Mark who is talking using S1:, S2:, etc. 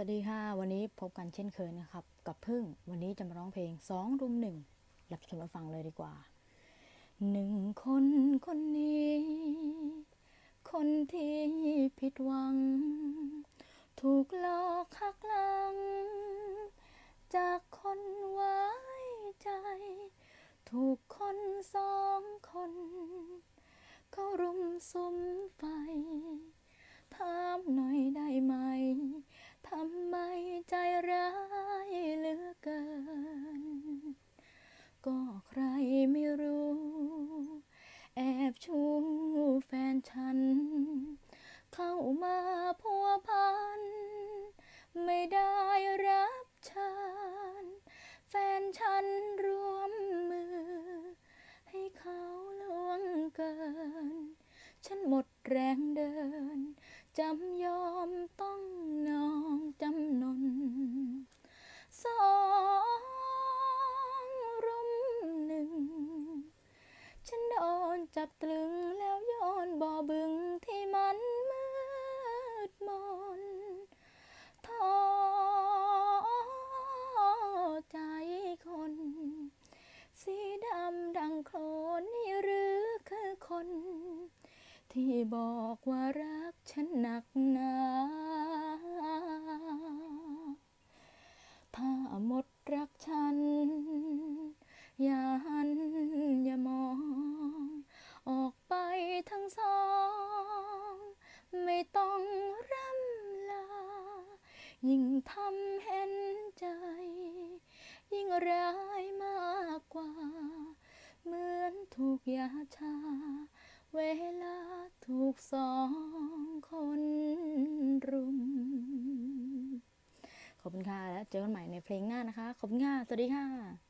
S1: วัสดีค่ะ วันนี้พบกันเช่นเคยนะครับ กับพึ่งวันนี้จะมาร้องเพลงสองรุมหนึ่งรับชมรับฟังเลยดีกว่าหนึ่งคนคนนี้ คนที่ผิดหวัง ถูกหลอกหักหลัง จากคนไว้ใจ ถูกคนสองคน เขารุมสุม เข้ามาพัวพัน ไม่ได้รับเชิญแฟนฉันร่วมมือ ให้เขาล่วงเกิน ฉันหมดแรงเดิน จำยอมต้องนองจำนนสองรุมหนึ่ง ฉันโดนจับตรึง ที่บอกว่ารักฉันหนักหนาถ้าหมดรักฉัน อย่าหันอย่ามอง ออกไปทั้งสอง ไม่ต้องร่ำลา ยิ่งทำเห็นใจ ยิ่งร้ายมากกว่า เหมือนถูกยาชา เวลาถูกสองคนรุม ขอบคุณค่ะ แล้วเจอกันใหม่ในเพลงหน้านะคะ ขอบคุณค่ะ สวัสดีค่ะ